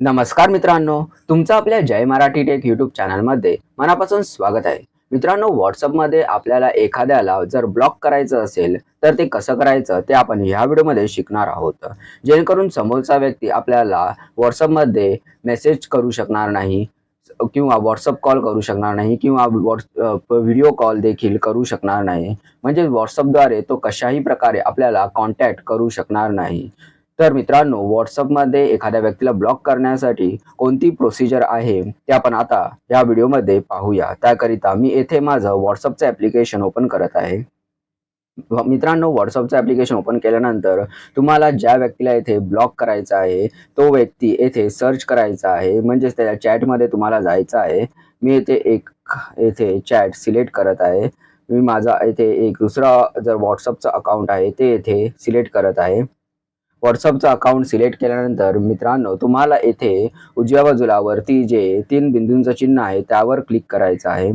नमस्कार मित्रांनो तुमचं आपल्या जय मराठी टेक यूट्यूब चॅनलमध्ये मनापासून स्वागत आहे. मित्रांनो व्हॉट्सअपमध्ये आपल्याला एखाद्याला जर ब्लॉक करायचं असेल तर ते कसं करायचं ते आपण ह्या व्हिडिओमध्ये शिकणार आहोत. जेणेकरून समोरचा व्यक्ती आपल्याला व्हॉट्सअपमध्ये मेसेज करू शकणार नाही किंवा व्हॉट्सअप कॉल करू शकणार नाही किंवा व्हॉट्स व्हिडिओ कॉल देखील करू शकणार नाही. म्हणजे व्हॉट्सअपद्वारे तो कशाही प्रकारे आपल्याला कॉन्टॅक्ट करू शकणार नाही. तर मित्रांनो व्हॉट्सअपमध्ये एखाद्या व्यक्तीला ब्लॉक करण्यासाठी कोणती प्रोसिजर आहे ते आपण आता या व्हिडिओमध्ये पाहूया. त्याकरिता मी येथे माझं व्हॉट्सअपचं ॲप्लिकेशन ओपन करत आहे. मित्रांनो व्हॉट्सअपचं ॲप्लिकेशन ओपन केल्यानंतर तुम्हाला ज्या व्यक्तीला येथे ब्लॉक करायचा आहे तो व्यक्ती येथे सर्च करायचा आहे. म्हणजेच त्या चॅटमध्ये तुम्हाला जायचं आहे. मी येथे एक येथे चॅट सिलेक्ट करत आहे. मी माझा येथे एक दुसरा जर व्हॉट्सअपचं अकाउंट आहे ते येथे सिलेक्ट करत आहे. व्हॉट्सअपचं अकाउंट सिलेक्ट केल्यानंतर मित्रांनो तुम्हाला येथे उजव्या बाजूला वरती जे तीन बिंदूंचं चिन्ह आहे त्यावर क्लिक करायचं आहे.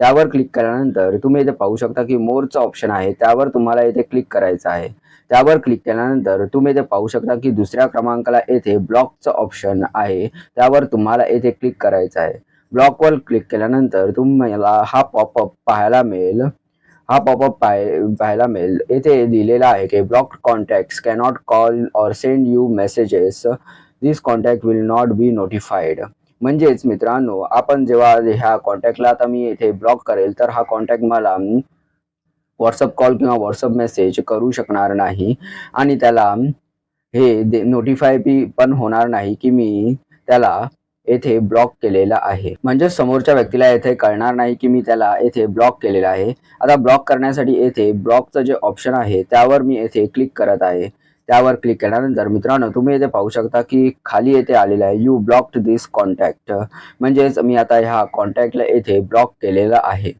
त्यावर क्लिक केल्यानंतर तुम्ही इथे पाहू शकता की मोरचं ऑप्शन आहे त्यावर तुम्हाला इथे क्लिक करायचं आहे. त्यावर क्लिक केल्यानंतर तुम्ही इथे पाहू शकता की दुसऱ्या क्रमांकाला येथे ब्लॉकचं ऑप्शन आहे त्यावर तुम्हाला येथे क्लिक करायचं आहे. ब्लॉकवर क्लिक केल्यानंतर तुम्हाला हा पॉपअप पाहायला मिळेल. हा पॉपअप पाय पाहायला मिळेल येथे दिलेला आहे की block contact cannot call or send you messages this contact will not be notified म्हणजेच मित्रांनो आपण जेव्हा ह्या कॉन्टॅक्टला आता मी इथे ब्लॉक करेल तर हा कॉन्टॅक्ट मला व्हॉट्सअप कॉल किंवा व्हॉट्सअप मेसेज करू शकणार नाही. आणि त्याला हे दे नोटिफाय बी पण होणार नाही की मी त्याला येथे ब्लॉक केलेला आहे. म्हणजे समोरच्या व्यक्तीला येथे कळणार नाही की मी त्याला येथे ब्लॉक केलेला आहे. आता ब्लॉक करण्यासाठी येथे ब्लॉकचं जे ऑप्शन आहे त्यावर मी येथे क्लिक करत आहे. त्यावर क्लिक केल्यानंतर मित्रांनो तुम्ही येथे पाहू शकता की खाली येथे आलेलं आहे यू ब्लॉक्ड दिस कॉन्टॅक्ट म्हणजेच मी आता ह्या कॉन्टॅक्टला येथे ब्लॉक केलेला आहे.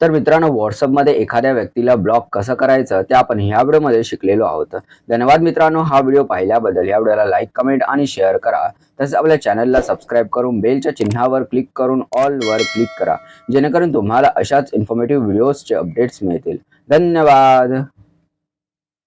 तर मित्रांनो व्हॉट्सअपमध्ये एखाद्या व्यक्तीला ब्लॉक कसं करायचं ते आपण ह्या व्हिडिओमध्ये शिकलेलो आहोत. धन्यवाद मित्रांनो हा व्हिडिओ पाहिल्याबद्दल या व्हिडिओला लाईक कमेंट आणि शेअर करा. तसेच आपल्या चॅनलला सबस्क्राईब करून बेलच्या चिन्हावर क्लिक करून ऑल वर क्लिक करा. जेणेकरून तुम्हाला अशाच इन्फॉर्मेटिव्ह व्हिडिओजचे अपडेट्स मिळतील. धन्यवाद!